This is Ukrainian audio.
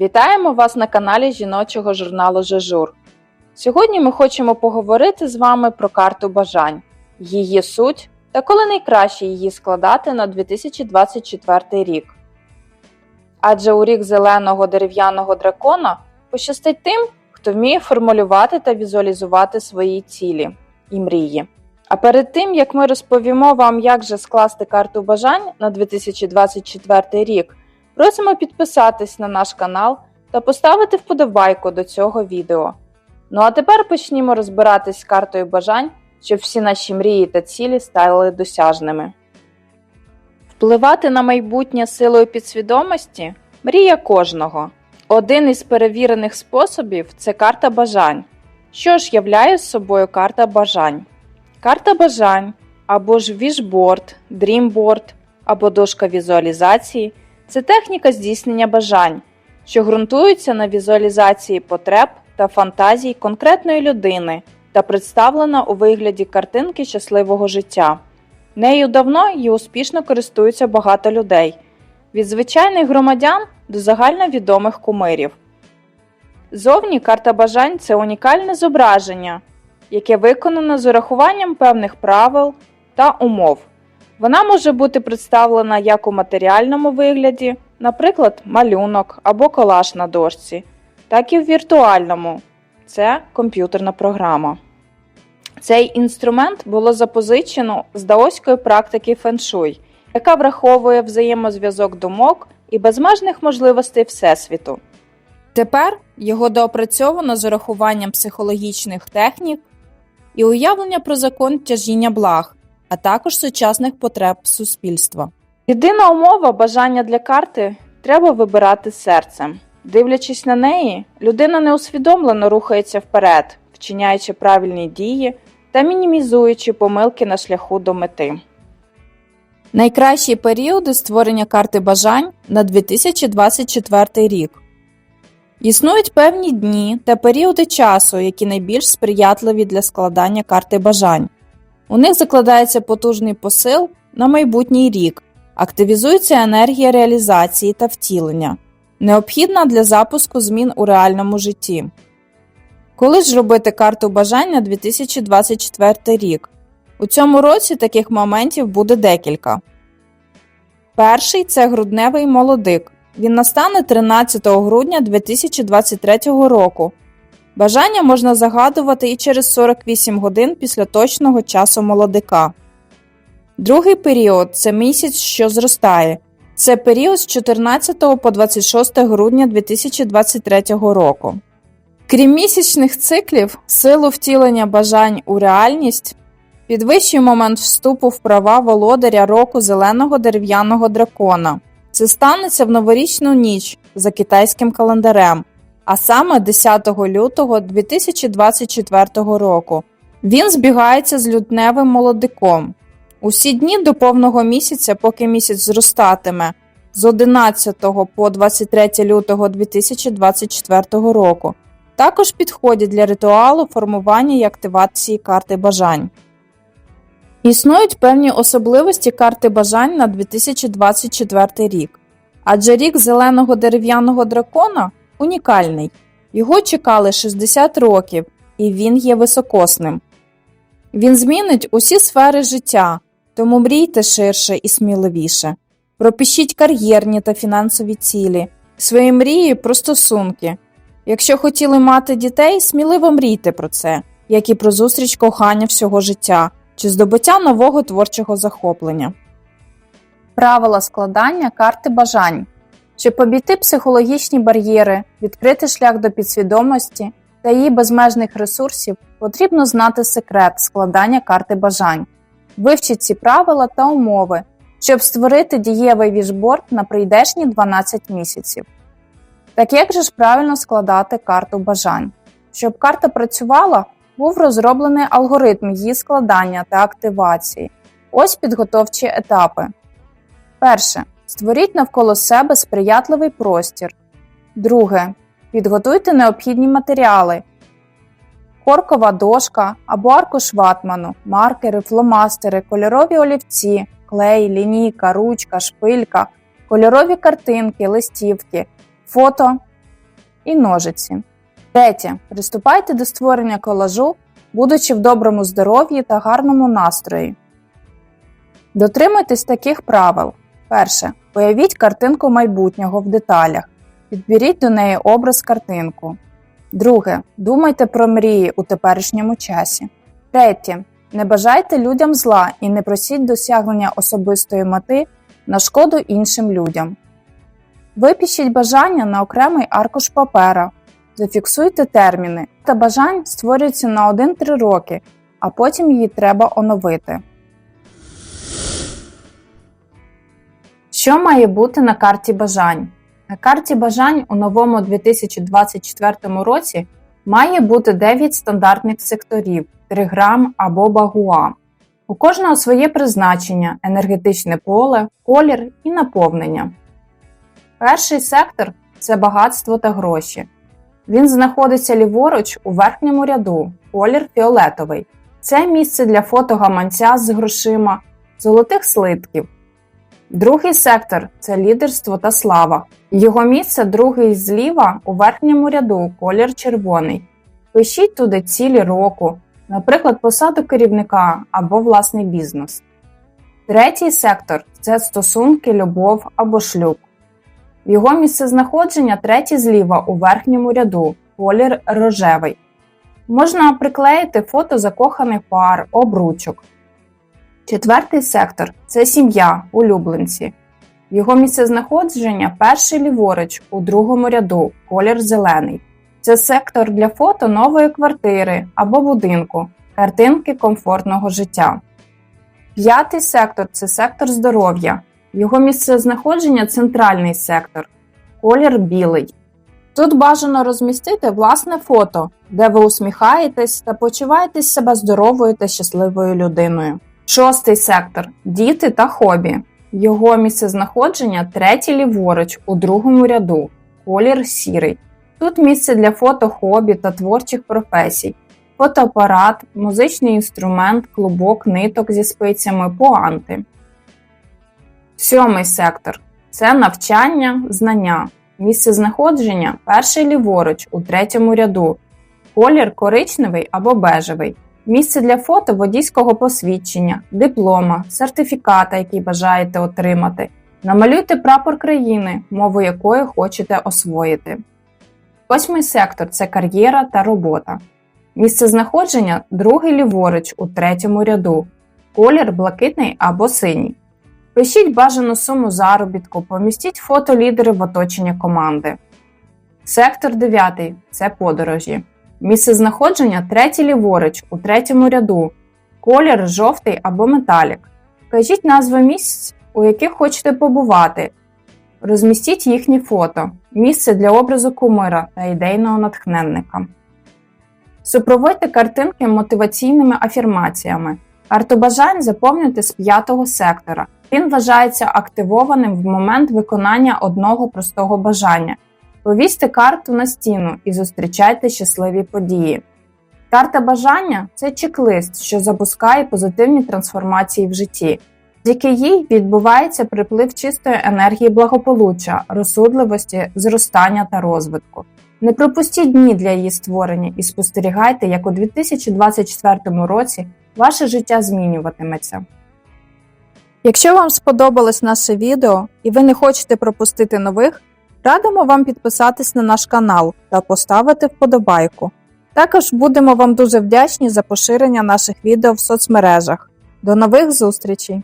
Вітаємо вас на каналі жіночого журналу Жежур. Сьогодні ми хочемо поговорити з вами про карту бажань, її суть та коли найкраще її складати на 2024 рік. Адже у рік зеленого дерев'яного дракона пощастить тим, хто вміє формулювати та візуалізувати свої цілі і мрії. А перед тим як ми розповімо вам, як же скласти карту бажань на 2024 рік, просимо підписатись на наш канал та поставити вподобайку до цього відео. Ну а тепер почнімо розбиратись з картою бажань, щоб всі наші мрії та цілі стали досяжними. Впливати на майбутнє силою підсвідомості мрія кожного. Один із перевірених способів це карта бажань. Що ж являє собою карта бажань? Карта бажань або ж вішборд, дрімборд або дошка візуалізації це техніка здійснення бажань, що ґрунтується на візуалізації потреб та фантазій конкретної людини та представлена у вигляді картинки щасливого життя. Нею давно і успішно користуються багато людей від звичайних громадян до загальновідомих кумирів. Зовні карта бажань це унікальне зображення, яке виконано з урахуванням певних правил та умов. Вона може бути представлена як у матеріальному вигляді, наприклад, малюнок або колаж на дошці, так і в віртуальному це комп'ютерна програма. Цей інструмент було запозичено з даоської практики феншуй, яка враховує взаємозв'язок думок і безмежних можливостей Всесвіту. Тепер його доопрацьовано з урахуванням психологічних технік і уявлення про закон тяжіння благ, а також сучасних потреб суспільства. Єдина умова бажання для карти треба вибирати серцем. Дивлячись на неї, людина неусвідомлено рухається вперед, вчиняючи правильні дії та мінімізуючи помилки на шляху до мети. Найкращі періоди створення карти бажань на 2024 рік. Існують певні дні та періоди часу, які найбільш сприятливі для складання карти бажань. У них закладається потужний посил на майбутній рік, активізується енергія реалізації та втілення, необхідна для запуску змін у реальному житті. Коли ж робити карту бажань на 2024 рік? У цьому році таких моментів буде декілька. Перший це грудневий молодик. Він настане 13 грудня 2023 року. Бажання можна загадувати і через 48 годин після точного часу молодика. Другий період це місяць, що зростає. Це період з 14 по 26 грудня 2023 року. Крім місячних циклів, силу втілення бажань у реальність підвищує момент вступу в права володаря року зеленого дерев'яного дракона. Це станеться в новорічну ніч за китайським календарем, а саме 10 лютого 2024 року. Він збігається з лютневим молодиком. Усі дні до повного місяця, поки місяць зростатиме, з 11 по 23 лютого 2024 року, також підходять для ритуалу формування і активації карти бажань. Існують певні особливості карти бажань на 2024 рік, адже рік зеленого дерев'яного дракона унікальний. Його чекали 60 років, і він є високосним. Він змінить усі сфери життя, тому мрійте ширше і сміливіше. Пропишіть кар'єрні та фінансові цілі, свої мрії про стосунки. Якщо хотіли мати дітей, сміливо мрійте про це, як і про зустріч кохання всього життя чи здобуття нового творчого захоплення. Правила складання карти бажань. Щоб обійти психологічні бар'єри, відкрити шлях до підсвідомості та її безмежних ресурсів, потрібно знати секрет складання карти бажань. Вивчіть ці правила та умови, щоб створити дієвий вішборд на прийдешні 12 місяців. Так як же ж правильно складати карту бажань? Щоб карта працювала, був розроблений алгоритм її складання та активації. Ось підготовчі етапи. Перше. Створіть навколо себе сприятливий простір. Друге. Підготуйте необхідні матеріали. Коркова дошка або аркуш ватману, маркери, фломастери, кольорові олівці, клей, лінійка, ручка, шпилька, кольорові картинки, листівки, фото і ножиці. Третє. Приступайте до створення колажу, будучи в доброму здоров'ї та гарному настрої. Дотримуйтесь таких правил. Перше. Уявіть картинку майбутнього в деталях. Підберіть до неї образ картинку. Друге. Думайте про мрії у теперішньому часі. Третє. Не бажайте людям зла і не просіть досягнення особистої мети на шкоду іншим людям. Випишіть бажання на окремий аркуш папера. Зафіксуйте терміни. Та бажань створюється на 1-3 роки, а потім її треба оновити. Що має бути на карті бажань? На карті бажань у новому 2024 році має бути 9 стандартних секторів, триграм або багуа. У кожного своє призначення, енергетичне поле, колір і наповнення. Перший сектор це багатство та гроші. Він знаходиться ліворуч у верхньому ряду, колір фіолетовий. Це місце для фото гаманця з грошима, золотих слитків. Другий сектор це лідерство та слава. Його місце другий зліва у верхньому ряду, колір червоний. Пишіть туди цілі року, наприклад, посаду керівника або власний бізнес. Третій сектор це стосунки, любов або шлюб. Його місцезнаходження третій зліва у верхньому ряду, колір рожевий. Можна приклеїти фото закоханих пар, обручок. Четвертий сектор це сім'я, улюбленці. Його місцезнаходження перший ліворуч у другому ряду, колір зелений. Це сектор для фото нової квартири або будинку, картинки комфортного життя. П'ятий сектор це сектор здоров'я. Його місцезнаходження центральний сектор, колір білий. Тут бажано розмістити власне фото, де ви усміхаєтесь та почуваєтесь себе здоровою та щасливою людиною. Шостий сектор діти та хобі. Його місцезнаходження третій ліворуч у другому ряду, колір сірий. Тут місце для фото хобі та творчих професій, фотоапарат, музичний інструмент, клубок, ниток зі спицями, пуанти. Сьомий сектор це навчання, знання. Місце знаходження перший ліворуч у третьому ряду, колір коричневий або бежевий. Місце для фото водійського посвідчення, диплома, сертифіката, який бажаєте отримати. Намалюйте прапор країни, мову якої хочете освоїти. Восьмий сектор це кар'єра та робота. Місце знаходження другий ліворуч у третьому ряду, колір блакитний або синій. Пишіть бажану суму заробітку, помістіть фото лідери в оточення команди. Сектор 9 це подорожі. Місце знаходження третій ліворуч у третьому ряду, колір жовтий або металік. Вкажіть назви місць, у яких хочете побувати. Розмістіть їхні фото, місце для образу кумира та ідейного натхненника. Супроводьте картинки мотиваційними афірмаціями. Карту бажань заповнюйте з п'ятого сектора. Він вважається активованим в момент виконання одного простого бажання. Повісьте карту на стіну і зустрічайте щасливі події. Карта бажання це чек-лист, що запускає позитивні трансформації в житті. Завдяки їй відбувається приплив чистої енергії благополуччя, розсудливості, зростання та розвитку. Не пропустіть дні для її створення і спостерігайте, як у 2024 році ваше життя змінюватиметься. Якщо вам сподобалось наше відео і ви не хочете пропустити нових, радимо вам підписатись на наш канал та поставити вподобайку. Також будемо вам дуже вдячні за поширення наших відео в соцмережах. До нових зустрічей!